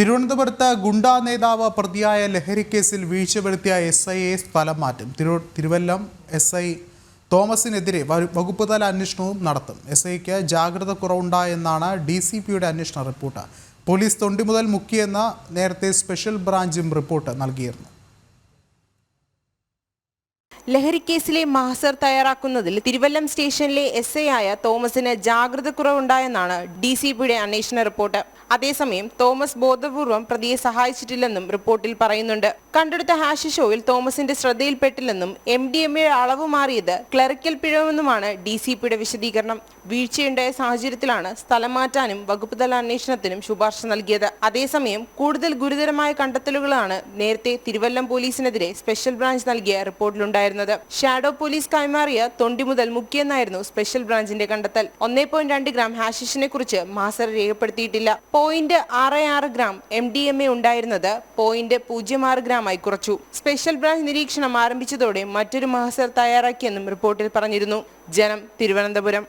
തിരുവനന്തപുരത്ത് ഗുണ്ടാ നേതാവ് പ്രതിയായ ലഹരിക്കേസിൽ വീഴ്ച വരുത്തിയ എസ് ഐയെ സ്ഥലം മാറ്റും. തിരു തിരുവല്ലം എസ് ഐ തോമസിനെതിരെ വകുപ്പ് തല അന്വേഷണവും നടത്തും. എസ് ഐക്ക് ജാഗ്രത കുറവുണ്ടായെന്നാണ് ഡി സി പിയുടെ അന്വേഷണ റിപ്പോർട്ട്. പോലീസ് തൊണ്ടി മുതൽ മുക്കിയെന്ന് നേരത്തെ സ്പെഷ്യൽ ബ്രാഞ്ചും റിപ്പോർട്ട് നൽകിയിരുന്നു. ലഹരിക്കേസിലെ മാസർ തയ്യാറാക്കുന്നതിൽ തിരുവല്ലം സ്റ്റേഷനിലെ എസ് ഐ ആയ തോമസിന് ജാഗ്രത കുറവുണ്ടായെന്നാണ് ഡി സി പിയുടെ അന്വേഷണ റിപ്പോർട്ട്. അതേസമയം തോമസ് ബോധപൂർവം പ്രതിയെ സഹായിച്ചിട്ടില്ലെന്നും റിപ്പോർട്ടിൽ പറയുന്നുണ്ട്. കണ്ടെടുത്ത ഹാഷ് ഷോയിൽ തോമസിന്റെ ശ്രദ്ധയിൽപ്പെട്ടില്ലെന്നും എം ഡി എം എയുടെ അളവ് മാറിയത് ക്ലറിക്കൽ പിഴവെന്നുമാണ് ഡി സി പിയുടെ വിശദീകരണം. വീഴ്ചയുണ്ടായ സാഹചര്യത്തിലാണ് സ്ഥലം മാറ്റാനും വകുപ്പുതല അന്വേഷണത്തിനും ശുപാർശ നൽകിയത്. അതേസമയം കൂടുതൽ ഗുരുതരമായ കണ്ടെത്തലുകളാണ് നേരത്തെ തിരുവല്ലം പോലീസിനെതിരെ സ്പെഷ്യൽ ബ്രാഞ്ച് നൽകിയ റിപ്പോർട്ടിലുണ്ടായിരുന്നത്. ഷാഡോ പോലീസ് കൈമാറിയ തൊണ്ടി മുതൽ മുക്കിയെന്നായിരുന്നു സ്പെഷ്യൽ ബ്രാഞ്ചിന്റെ കണ്ടെത്തൽ. ഒന്നേ പോയിന്റ് രണ്ട് ഗ്രാം ഹാഷിഷിനെ കുറിച്ച് മാസർ രേഖപ്പെടുത്തിയിട്ടില്ല. പോയിന്റ് ആറ് ആറ് gram M D M A ഉണ്ടായിരുന്നത് പോയിന്റ് പൂജ്യം ആറ് ഗ്രാമായി കുറച്ചു. സ്പെഷ്യൽ ബ്രാഞ്ച് നിരീക്ഷണം ആരംഭിച്ചതോടെ മറ്റൊരു മാസർ തയ്യാറാക്കിയെന്നും റിപ്പോർട്ടിൽ പറഞ്ഞിരുന്നു. ജനം തിരുവനന്തപുരം.